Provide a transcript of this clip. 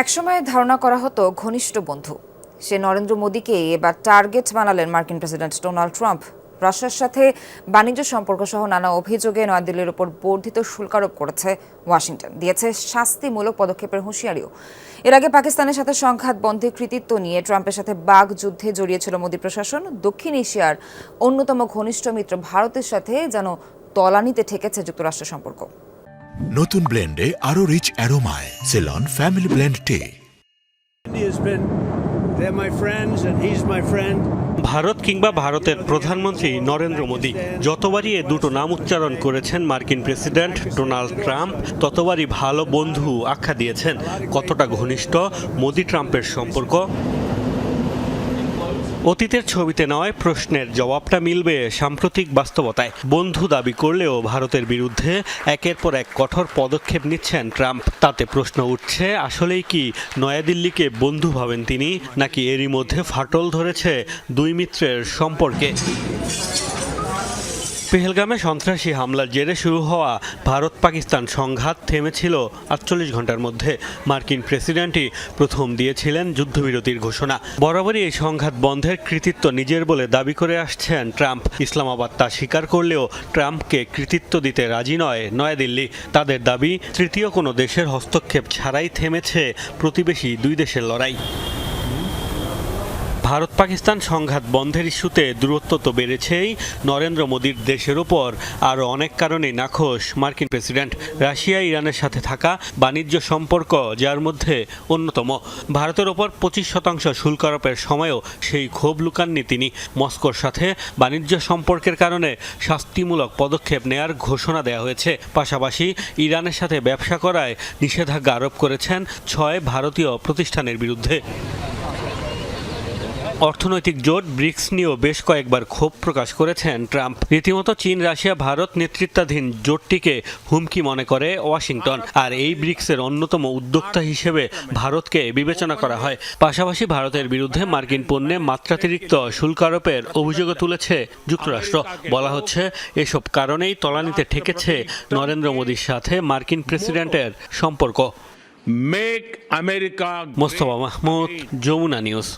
একসময় ধারণা করা হতো ঘনিষ্ঠ বন্ধু। সে নরেন্দ্র মোদীকে এবার টার্গেট বানালেন মার্কিন প্রেসিডেন্ট ডোনাল্ড ট্রাম্প। রাশিয়ার সাথে বাণিজ্য সম্পর্ক সহ নানা অভিযোগে নয়াদিল্লির উপর বর্ধিত শুল্ক আরোপ করেছে ওয়াশিংটন। দিয়েছে শাস্তিমূলক পদক্ষেপের হুঁশিয়ারিও। এর আগে পাকিস্তানের সাথে সংঘাত বন্ধে কৃতিত্ব নিয়ে ট্রাম্পের সাথে বাঘ যুদ্ধে জড়িয়েছিল মোদী প্রশাসন। দক্ষিণ এশিয়ার অন্যতম ঘনিষ্ঠ মিত্র ভারতের সাথে যেন তলানিতে ঠেকেছে যুক্তরাষ্ট্র সম্পর্ক। নতুন ব্লেন্ডে আরও রিচ অ্যারোমায় সেলন ফ্যামিলি ব্লেন্ড টে. ভারত কিংবা ভারতের প্রধানমন্ত্রী নরেন্দ্র মোদী যতবারই এ দুটো নাম উচ্চারণ করেছেন মার্কিন প্রেসিডেন্ট ডোনাল্ড ট্রাম্প ততবারই ভালো বন্ধু আখ্যা দিয়েছেন। কতটা ঘনিষ্ঠ মোদী ট্রাম্পের সম্পর্ক। অতীতের ছবিতে নয়, প্রশ্নের জবাবটা মিলবে সাম্প্রতিক বাস্তবতায়। বন্ধু দাবি করলেও ভারতের বিরুদ্ধে একের পর এক কঠোর পদক্ষেপ নিচ্ছেন ট্রাম্প। তাতে প্রশ্ন উঠছে, আসলেই কি নয়াদিল্লিকে বন্ধু ভাবেন তিনি, নাকি এরই মধ্যে ফাটল ধরেছে দুই মিত্রের সম্পর্কে? পেহেলগামে সন্ত্রাসী হামলার জেরে শুরু হওয়া ভারত পাকিস্তান সংঘাত থেমেছিল আটচল্লিশ ঘণ্টার মধ্যে। মার্কিন প্রেসিডেন্টই প্রথম দিয়েছিলেন যুদ্ধবিরতির ঘোষণা। বরাবরই এই সংঘাত বন্ধের কৃতিত্ব নিজের বলে দাবি করে আসছেন ট্রাম্প। ইসলামাবাদ তা স্বীকার করলেও ট্রাম্পকে কৃতিত্ব দিতে রাজি নয় নয়াদিল্লি। তাদের দাবি, তৃতীয় কোনো দেশের হস্তক্ষেপ ছাড়াই থেমেছে প্রতিবেশী দুই দেশের লড়াই। ভারত পাকিস্তান সংঘাত বন্ধের ইস্যুতে দূরত্ব তো বেড়েছেই। নরেন্দ্র মোদীর দেশের ওপর আরও অনেক কারণেই নাখোশ। মার্কিন প্রেসিডেন্ট রাশিয়া, ইরানের সাথে থাকা বাণিজ্য সম্পর্ক, যার মধ্যে অন্যতম। ভারতের ওপর পঁচিশ শতাংশ শুল্ক আরোপের সময়ও সেই ক্ষোভ লুকাননি তিনি। মস্কোর সাথে বাণিজ্য সম্পর্কের কারণে শাস্তিমূলক পদক্ষেপ নেয়ার ঘোষণা দেওয়া হয়েছে। পাশাপাশি ইরানের সাথে ব্যবসা করায় নিষেধাজ্ঞা আরোপ করেছেন ছয় ভারতীয় প্রতিষ্ঠানের বিরুদ্ধে। অর্থনৈতিক জোট ব্রিক্স নিয়েও বেশ কয়েকবার ক্ষোভ প্রকাশ করেছেন ট্রাম্প। রীতিমতো চীন রাশিয়া ভারত নেতৃত্বাধীন জোটটিকে হুমকি মনে করে ওয়াশিংটন আর এই ব্রিক্সের অন্যতম উদ্যোক্তা হিসেবে ভারতকে বিবেচনা করা হয়। পাশাপাশি ভারতের বিরুদ্ধে মার্কিন পণ্যে মাত্রাতিরিক্ত শুল্ক আরোপের অভিযোগও তুলেছে যুক্তরাষ্ট্র। বলা হচ্ছে এসব কারণেই তলানিতে ঠেকেছে নরেন্দ্র মোদীর সাথে মার্কিন প্রেসিডেন্টের সম্পর্ক। Make America Mostafa Mahmud Jamuna news.